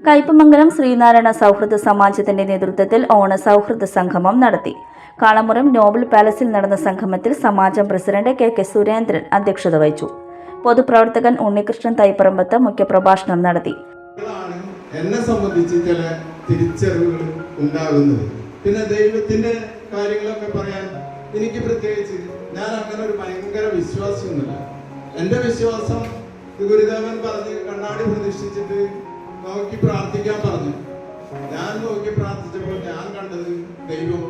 കയ്പമംഗലം ശ്രീനാരായണ സൗഹൃദ സമാജത്തിന്റെ നേതൃത്വത്തിൽ ഓണ സൗഹൃദ സംഗമം നടത്തി. കാളമുറം നോബൽ പാലസിൽ നടന്ന സംഗമത്തിൽ സമാജം പ്രസിഡന്റ് കെ കെ സുരേന്ദ്രൻ അധ്യക്ഷത വഹിച്ചു. പൊതുപ്രവർത്തകൻ ഉണ്ണികൃഷ്ണൻ തൈപ്പറമ്പത്ത് മുഖ്യപ്രഭാഷണം നടത്തി. എന്നെ സംബന്ധിച്ച് ചില തിരിച്ചറിവുകൾ ഉണ്ടാകുന്നത്. പിന്നെ ദൈവത്തിന്റെ കാര്യങ്ങളൊക്കെ പറയാൻ എനിക്ക് പ്രത്യേകിച്ച് ഞാൻ അങ്ങനെ ഒരു ഭയങ്കര വിശ്വാസമൊന്നുമില്ല എന്റെ വിശ്വാസം ഗുരുദേവൻ പറഞ്ഞ് കണ്ണാടി പ്രതിഷ്ഠിച്ചിട്ട് നോക്കി പ്രാർത്ഥിക്കാൻ പറഞ്ഞു. ഞാൻ നോക്കി പ്രാർത്ഥിച്ചപ്പോൾ ഞാൻ കണ്ടത് ദൈവം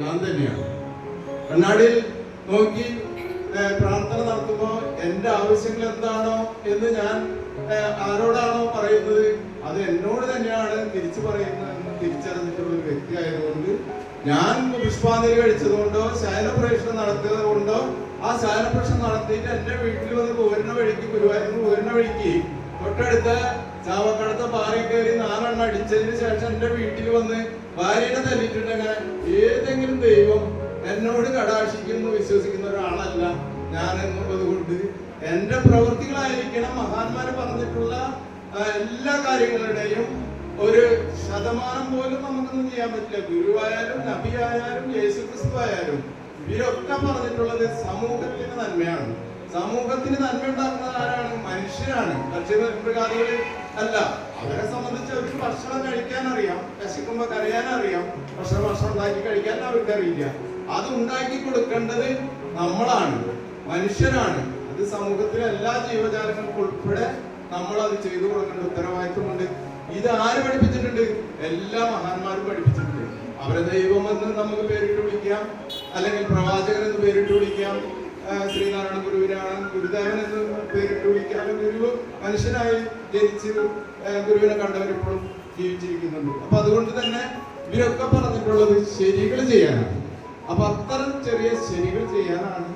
ഞാൻ തന്നെയാണ്. കണ്ണാടിയിൽ നോക്കി പ്രാർത്ഥന നടത്തുമ്പോൾ എന്റെ ആവശ്യങ്ങൾ എന്താണോ എന്ന് ഞാൻ ആരോടാണോ പറയുന്നത് അത് എന്നോട് തന്നെയാണ് തിരിച്ചു പറയുന്നത് തിരിച്ചറിഞ്ഞിട്ടുള്ള ഒരു വ്യക്തി ആയതുകൊണ്ട് ഞാൻ പുഷ്പാഞ്ജലി കഴിച്ചതുകൊണ്ടോ ശയനപ്രേഷണം നടത്തിയത് കൊണ്ടോ ആ ശയനപ്രേഷണം നടത്തിയിട്ട് എന്റെ വീട്ടിൽ വന്ന് പൂരണ വഴിക്ക് ഗുരുവായൂർ പൂരണ വഴിക്ക് തൊട്ടടുത്ത ചാവക്കടത്ത പാറ കയറി നാലെണ്ണം അടിച്ചതിന് ശേഷം എന്റെ വീട്ടിൽ വന്ന് ഭാര്യനെ തല്ലിയിട്ടുണ്ടെങ്കിൽ ഏതെങ്കിലും ദൈവം എന്നോട് കടാക്ഷിക്കുന്നു വിശ്വസിക്കുന്ന ഒരാളല്ല ഞാൻ എന്നുള്ളത് കൊണ്ട് എന്റെ പ്രവൃത്തികളായിരിക്കണം മഹാന്മാര് പറഞ്ഞിട്ടുള്ള എല്ലാ കാര്യങ്ങളുടെയും ഒരു ശതമാനം പോലും നമുക്കൊന്നും ചെയ്യാൻ പറ്റില്ല. ഗുരുവായാലും നബിയായാലും യേശു ക്രിസ്തു ആയാലും ഇവരൊക്കെ പറഞ്ഞിട്ടുള്ളത് സമൂഹത്തിന് നന്മയാണ്. സമൂഹത്തിന് നന്മ മനുഷ്യരാണ് പക്ഷേ മൃഗാദികളിൽ അല്ല. അവരെ സംബന്ധിച്ച് അവർക്ക് ഭക്ഷണം കഴിക്കാൻ അറിയാം വിശക്കുമ്പോ കരയാൻ അറിയാം പക്ഷെ ഭക്ഷണം ഉണ്ടാക്കി കഴിക്കാൻ അവർക്ക് അറിയില്ല അത് ഉണ്ടാക്കി കൊടുക്കേണ്ടത് നമ്മളാണ് മനുഷ്യരാണ്. അത് സമൂഹത്തിലെ എല്ലാ ജീവജാലങ്ങൾക്കും ഉൾപ്പെടെ നമ്മൾ അത് ചെയ്തു കൊടുക്കേണ്ട ഉത്തരവാദിത്വമുണ്ട് ഇത് ആര് പഠിപ്പിച്ചിട്ടുണ്ട്? എല്ലാ മഹാന്മാരും പഠിപ്പിച്ചിട്ടുണ്ട്. അവരെ ദൈവം എന്ന് നമുക്ക് പേരിട്ട് വിളിക്കാം. അല്ലെങ്കിൽ പ്രവാചകൻ എന്ന് പേരിട്ട് വിളിക്കാം. ശ്രീനാരായണ ഗുരുവിനാണ് ഗുരുദേവൻ എന്ന് പേരിട്ട് അല്ലെങ്കിൽ ഗുരു മനുഷ്യനായി ജനിച്ച് ഗുരുവിനെ കണ്ടവരിപ്പോഴും ജീവിച്ചിരിക്കുന്നുണ്ട്. അപ്പൊ അതുകൊണ്ട് തന്നെ ഇവരൊക്കെ പറഞ്ഞിട്ടുള്ളത് ശരികൾ ചെയ്യാനാണ്. അപ്പൊ അത്തരം ചെറിയ ശരികൾ ചെയ്യാനാണ്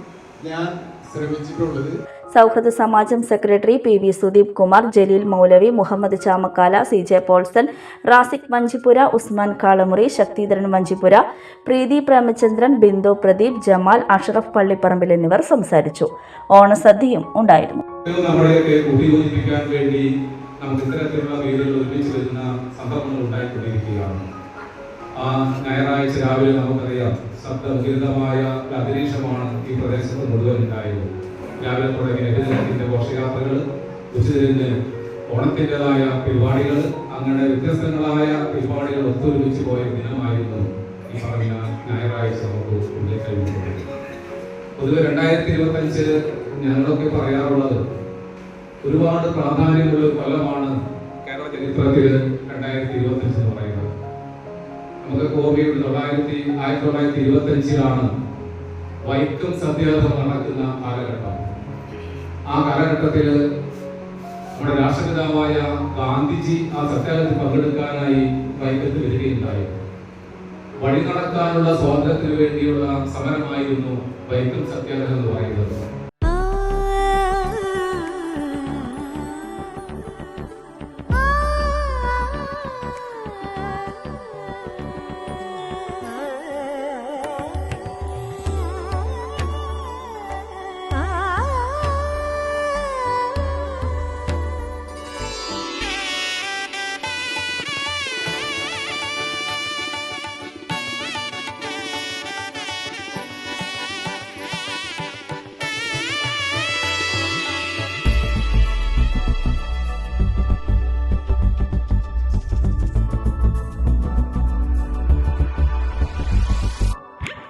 ഞാൻ ശ്രമിച്ചിട്ടുള്ളത്. സൗഹൃദ സമാജം secretary P V Sudeep Kumar Jaleel Maulavi Muhammad Chamakkala C J Paulson Raziq Manchippura Usman Kalamuri Sakthidharan Manchippura Preethi Premachandran Bindu Pradeep Jamal Ashraf Pallipparambil എന്നിവർ സംസാരിച്ചു. ഓണസദ്യയും ഉണ്ടായിരുന്നു. കൂട്ടിയോജിപ്പിക്കാൻ വേണ്ടി നമുക്ക് ഇത്തരത്തിലുള്ള വേദികൾ ഒരുമിച്ച് വരുന്ന സന്ദർഭങ്ങൾ ആ ഞായറാഴ്ച രാവിലെ നമുക്കറിയാം ശബ്ദമുഖരിതമായ ഒരു അന്തരീക്ഷമാണ് ഈ പ്രദേശത്ത് മുഴുവൻ ഉണ്ടായത്. രാവിലെ തുടങ്ങിയ നബിദിനത്തിന്റെ ഘോഷയാത്രകൾ ഉച്ചതിരിഞ്ഞ് ഓണത്തിന്റെതായ പരിപാടികൾ അങ്ങനെ വ്യത്യസ്തങ്ങളായ പരിപാടികൾ ഒത്തൊരുമിച്ച് പോയ ദിനമായിരുന്നു ഈ പറഞ്ഞ ഞായറാഴ്ച നമുക്ക് ഉള്ളിൽ പൊതുവെ രണ്ടായിരത്തി ഇരുപത്തി അഞ്ചിൽ ഞങ്ങളൊക്കെ പറയാറുള്ളത് ഒരുപാട് പ്രാധാന്യമുള്ള ഒരു കൊല്ലമാണ് കേരള ചരിത്രത്തിൽ രണ്ടായിരത്തി ഇരുപത്തി അഞ്ച് എന്ന് പറയുന്നത്. നമുക്ക് കോവിഡ് തൊള്ളായിരത്തി ആയിരത്തി തൊള്ളായിരത്തി ഇരുപത്തി അഞ്ചിലാണ് വൈക്കം സത്യാഗ്രഹം നടക്കുന്ന കാലഘട്ടം. ആ കാലഘട്ടത്തിൽ നമ്മുടെ രാഷ്ട്രപിതാവായ ഗാന്ധിജി ആ സത്യാഗ്രഹത്തിൽ പങ്കെടുക്കാനായി വൈക്കത്ത് വരികയുണ്ടായി. വഴി നടക്കാനുള്ള സ്വാതന്ത്ര്യത്തിന് വേണ്ടിയുള്ള സമരമായിരുന്നു വൈക്കം സത്യാഗ്രഹം എന്ന് പറയുന്നത്.